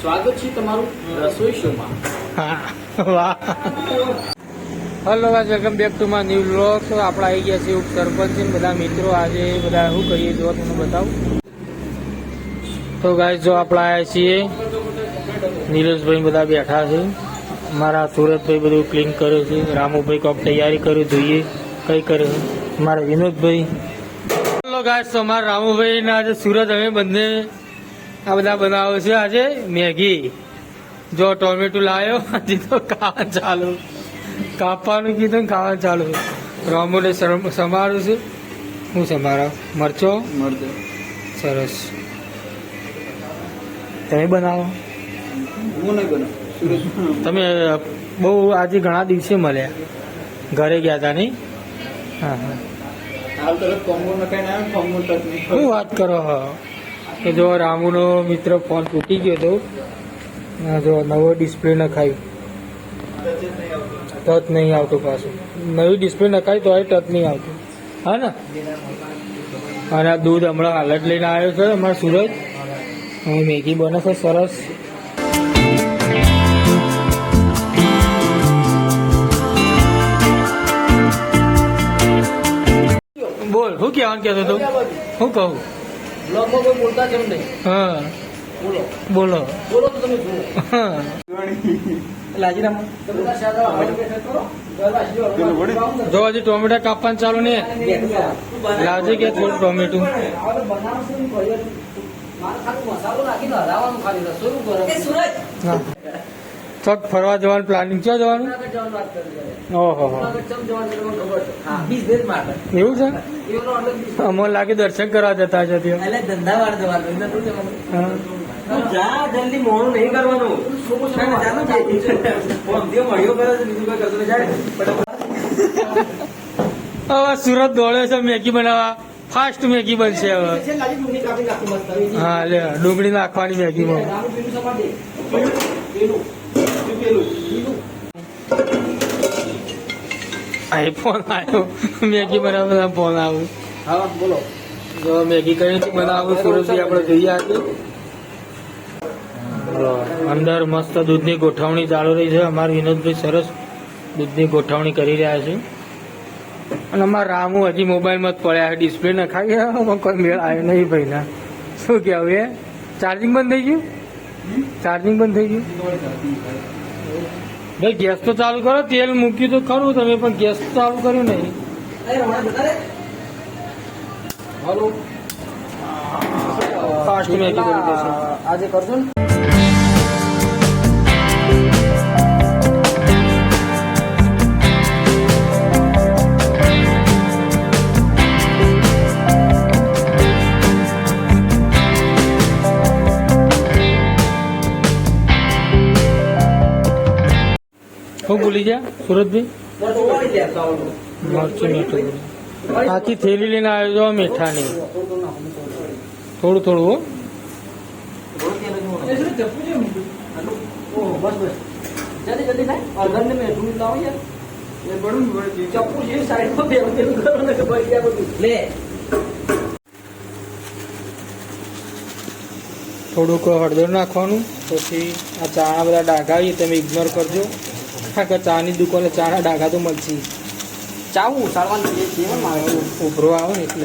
સ્વાગત છે તમારું રસોઈ શોમાં. Hello guys welcome back to my new vlog. તો આપણે આવી ગયા છીએ સરપંચ છે બધા મિત્રો આજે બધા શું કરીએ જો તમને બતાવું. તો ગાઈઝ જો આપણે આવ્યા છીએ. નીરજભાઈ બધા બેઠા છે. મારા સુરતભાઈ બધું ક્લીન કરે છે. રામુભાઈ કોક તૈયારી કરી, જોઈએ કઈ કરે છે. મારા વિનોદભાઈ. હલો ગાઈઝ તો મારા રામુભાઈ ના આજે સુરત અમે બંને આ બધા બનાવો છે આજે. મેગી. જો ટોમેટો લાવ્યો હજી તો ખાવા ચાલુ. કાપવાનું કીધું ખાવા ચાલુ. રામુને સમારું છે. હું સમારો મરચો? મરચો. સરસ. તમે બનાવો? હું નહીં બને તમે બહુ આજે ઘણા દિવસે મળ્યા. ઘરે ગયા હતા નહીં? હા હા. શું વાત કરો હો? કે જો રામુનો મિત્ર ફોન તૂટી ગયો હતો જો નવો ડિસ્પ્લે નખાયું. ટચ નહીં આવતું પાછું. નવી ડિસ્પ્લે નખાય તો ટચ નહીં આવતું. હા ને? અને આ દૂધ હમણાં હાલત લઈને આવ્યો છે, અમારા સુરત હવે મેગી બને છે સરસ. બોલ, શું કહેવાનું કહેતો હતો? શું કહું? બ્લોગમાં કોઈ બોલતા કેમ નહીં. હા. બોલો. બોલો. બોલો તો તમે જુઓ. હા. જો હજી ટોમેટા કાપવાનું ચાલુ ને લાવજે કે થોડું ટોમેટું. મસાલો નાખીને હલાવવાનું ખાલી. રસોઈનું ચોક ફરવા જવાનું પ્લાનિંગ ક્યાં જવાનું. ઓહો. એવું છે? અમને લાગે દર્શન કરવા જતા છે ત્યાં. જલ્દી મોડું નહીં કરવાનું. હવે સુરત દોડે છે મેગી બનાવવા. ફાસ્ટ મેગી બનશે હવે. હા લે ડુંગળી નાખવાની મેગીમાં. આઈફોન આવ્યો મેગી બનાવવા ફોન આવ્યો હા બોલો. જો મેગી કઈ રીતે બનાવું સુરતથી આપણે જોઈએ આજે. અંદર મસ્ત દૂધની ગોઠવણી ચાલુ રહી છે. અમારા વિનોદભાઈ સરસ દૂધની ગોઠવણી કરી રહ્યા છે. અને અમારા રામુ હજી મોબાઈલમાં જ પડ્યા ડિસ્પ્લે નખાવી ગયા કોઈ મેળ આવ્યો નહીં ભાઈના. શું કહેવું એ ચાર્જિંગ બંધ થઈ ગયું? ચાર્જિંગ બંધ થઈ ગયું? ભાઈ ગેસ તો ચાલુ કરો તેલ મૂક્યું તો ખરું તમે પણ ગેસ તો ચાલુ કર્યું નહીં. અરે હમણાં જતા રે. હાલો. ફાસ્ટ મેગી આજે કરજો ને? હું ભૂલી ગયા? સુરતભાઈ મરચું મીઠું આખી થેલી લઈને આવ્યો છો મીઠાની થોડું થોડું શું થોડુંક હળદર નાખવાનું, પછી આ ચાણા બધા ડાઘા એ તમે ઇગ્નોર કરજો. કે ચાની દુકાને ચાના ડાઘા તો મળશે. ચાવું મારે. ઉભરો આવે ને એટલે.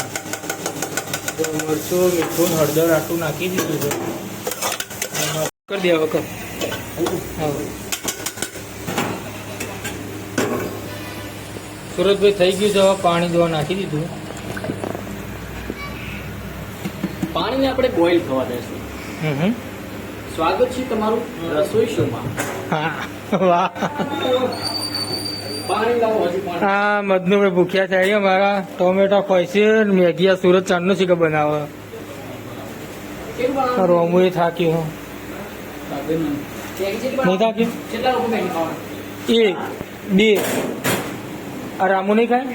મરચું મીઠું હળદર આટલું નાખી દીધું છે. કરી દે વખત સુરતભાઈ થઈ ગયું છે હવે પાણી જોવા નાખી દીધું. પાણીને આપણે બોઇલ થવા દઈશું. હમ હમ. સ્વાગત છે તમારું રસોઈ શોમાં. હા મધનુભાઈ ભૂખ્યા છે. મારા ટોમેટો ખોય છે મેગી આ સુરત ચાંદનું શીખર બનાવે. કેવું આ રોમુ એ થાક્યું હું હું નહીં? થાક્યો? એક બે. આ રામુ નહીં ખાય?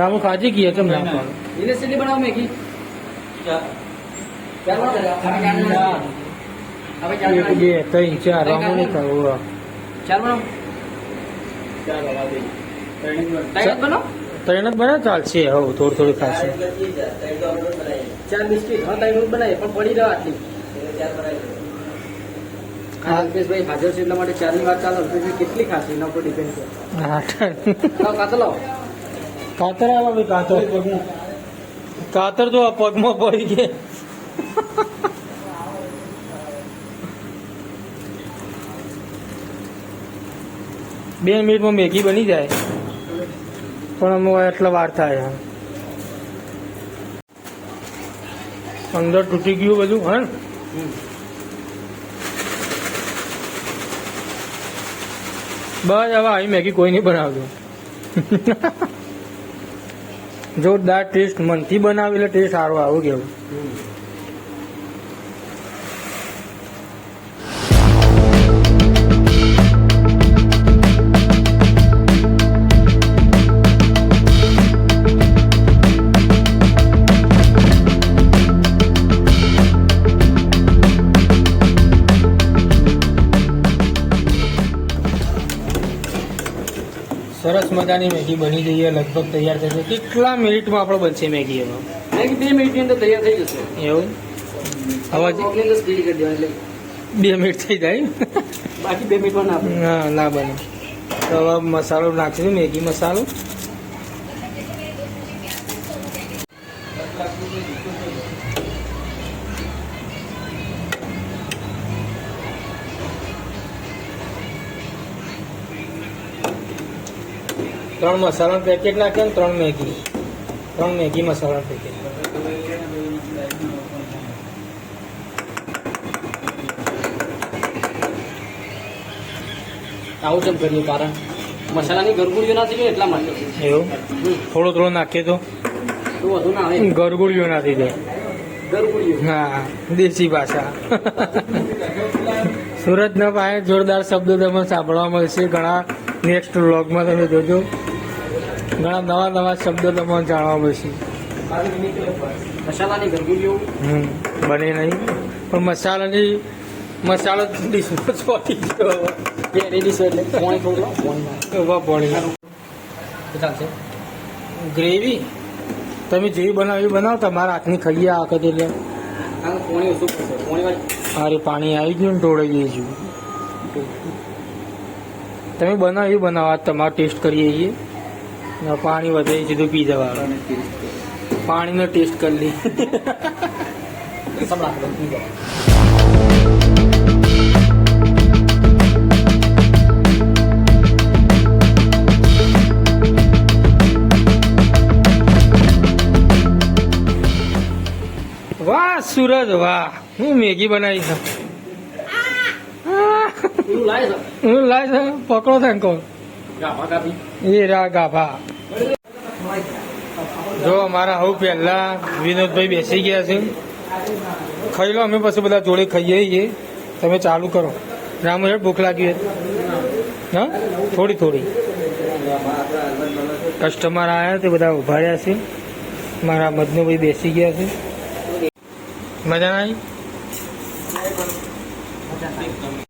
રામુ ખાજી ગયા ખાવાનું બનાવો મેગી? બે ત્રણ ચાર રામુ નહીં ચાર? ત્રણ જ જ બને ચાલશે હવે થોડું થોડું ખાશે હા ત્રણ બનાવીએ હાજર છે એટલા માટે ચારની વાત ચાલો અલ્પેશભાઈ કેટલી ખાશે એના ઉપર ડિપેન્ડ કાતો કાતર આવો કાતર કાતર તો આ પગમાં પડી ગયે બે મિનિટમાં મેગી બની જાય. પણ અમુક એટલા વાર થાય અંદર તૂટી ગયું બધું, હા બસ હવે આવી મેગી કોઈ નહીં બનાવજો જોરદાર ટેસ્ટ મનથી બનાવી એટલે ટેસ્ટ સારો આવું કેવું સરસ મજાની મેગી બની જઈએ લગભગ તૈયાર થશે કેટલા મિનિટમાં આપણે બનશે મેગી એમાં મેગી બે મિનિટની અંદર તૈયાર થઈ જશે. એવું? હવે બે મિનિટ થઈ જાય? બાકી બે મિનિટમાં ના ના બને. તો હવે મસાલો નાખીશું મેગી મસાલો. ત્રણ મસાલાનું પેકેટ નાખ્યો ને ત્રણ મેગી ત્રણ મેગી મસાલા પેકેટ. આવું કેમ કર્યું કારણ? મસાલાની ગરગુડીઓ ના થઈ એટલા માટે. એવું? થોડો થોડો નાખીએ તો. વધુ ના આવે. ગરગુડીઓ ના દે જાય. હા દેશી ભાષા. સુરતના પાસે જોરદાર શબ્દો તમને સાંભળવા મળશે. ઘણા નેક્સ્ટ વ્લોગમાં તમે જોજો. ઘણા નવા નવા શબ્દો તમને જાણવા મસાલાની ગરગુડીઓ બને નહીં. પણ મસાલાની મસાલો ચોટી ગયો. છે એટલે પોણી થોડું ચાલશે. ગ્રેવી? તમે જેવી બનાવી બનાવો. તમારા હાથની ખાઈએ આ વખત એટલે. પોણી ઓછું પડશે. અરે પાણી આવી ગયું ને ઢોળાઈ જઈશું તમે બનાવો એ બનાવો. તમારો ટેસ્ટ કરીએ છીએ. પાણી વધે સીધું પી જવા પાણીનો ટેસ્ટ કરી જાઓ. વાહ સુરજ વાહ. હું મેગી બનાવી છે. પેલું લાય છે. હું લાય છું. પકડો થાય કહું. એ રા ગાભા જો અમારા હું પહેલા વિનોદભાઈ બેસી ગયા છે. ખાઈ લો અમે પછી બધા જોડે ખાઈએ છીએ. તમે ચાલુ કરો. રામુ હેડ ભૂખ લાગી હા. થોડી થોડી. કસ્ટમર આવ્યા તે બધા ઊભા રહ્યા છે. મારા મદનુભાઈ બેસી ગયા છે. મજા આવી